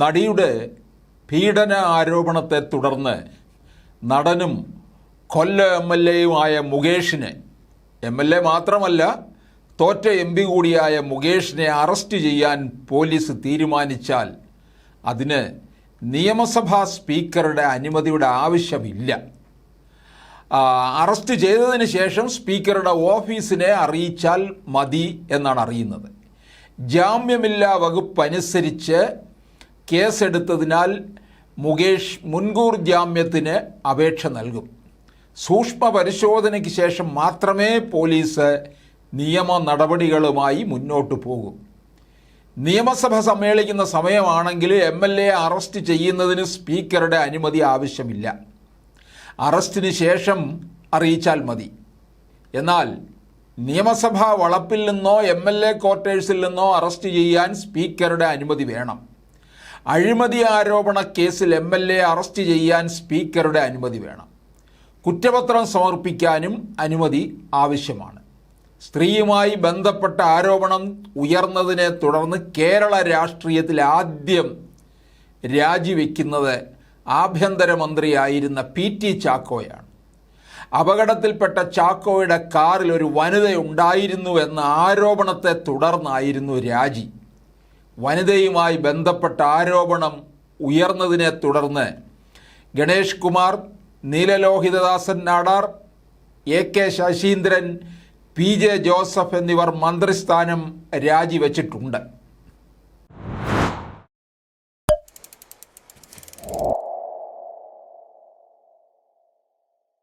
നടിയുടെ പീഡന ആരോപണത്തെ തുടർന്ന് നടനും കൊല്ല എം എൽ എയുമായ മുകേഷിനെ എം എൽ എ മാത്രമല്ല തോറ്റ എം പി കൂടിയായ മുകേഷിനെ അറസ്റ്റ് ചെയ്യാൻ പോലീസ് തീരുമാനിച്ചാൽ അതിന് നിയമസഭാ സ്പീക്കറുടെ അനുമതിയുടെ ആവശ്യമില്ല. അറസ്റ്റ് ചെയ്തതിന് ശേഷം സ്പീക്കറുടെ ഓഫീസിനെ അറിയിച്ചാൽ മതി എന്നാണ് അറിയുന്നത്. ജാമ്യമില്ലാ വകുപ്പ് അനുസരിച്ച് കേസെടുത്തതിനാൽ മുകേഷ് മുൻകൂർ ജാമ്യത്തിന് അപേക്ഷ നൽകും. സൂക്ഷ്മ പരിശോധനയ്ക്ക് ശേഷം മാത്രമേ പോലീസ് നിയമ നടപടികളുമായി മുന്നോട്ട് പോകൂ. നിയമസഭ സമ്മേളിക്കുന്ന സമയമാണെങ്കിൽ എം എൽ എ അറസ്റ്റ് ചെയ്യുന്നതിന് സ്പീക്കറുടെ അനുമതി ആവശ്യമില്ല. അറസ്റ്റിന് ശേഷം അറിയിച്ചാൽ മതി. എന്നാൽ നിയമസഭാ വളപ്പിൽ നിന്നോ എം എൽ എ ക്വാർട്ടേഴ്സിൽ നിന്നോ അറസ്റ്റ് ചെയ്യാൻ സ്പീക്കറുടെ അനുമതി വേണം. അഴിമതി ആരോപണ കേസിൽ എം എൽ എ അറസ്റ്റ് ചെയ്യാൻ സ്പീക്കറുടെ അനുമതി വേണം. കുറ്റപത്രം സമർപ്പിക്കാനും അനുമതി ആവശ്യമാണ്. സ്ത്രീയുമായി ബന്ധപ്പെട്ട ആരോപണം ഉയർന്നതിനെ തുടർന്ന് കേരള രാഷ്ട്രീയത്തിൽ ആദ്യം രാജിവെക്കുന്നത് ആഭ്യന്തരമന്ത്രിയായിരുന്ന പി ടി ചാക്കോയാണ്. അപകടത്തിൽപ്പെട്ട ചാക്കോയുടെ കാറിൽ ഒരു വനിതയുണ്ടായിരുന്നു എന്ന ആരോപണത്തെ തുടർന്നായിരുന്നു രാജി. വനിതയുമായി ബന്ധപ്പെട്ട ആരോപണം ഉയർന്നതിനെ തുടർന്ന് Ganesh Kumar Neelalohithadasan Nadar A K Saseendran P J Joseph എന്നിവർ മന്ത്രിസ്ഥാനം രാജിവെച്ചിട്ടുണ്ട്.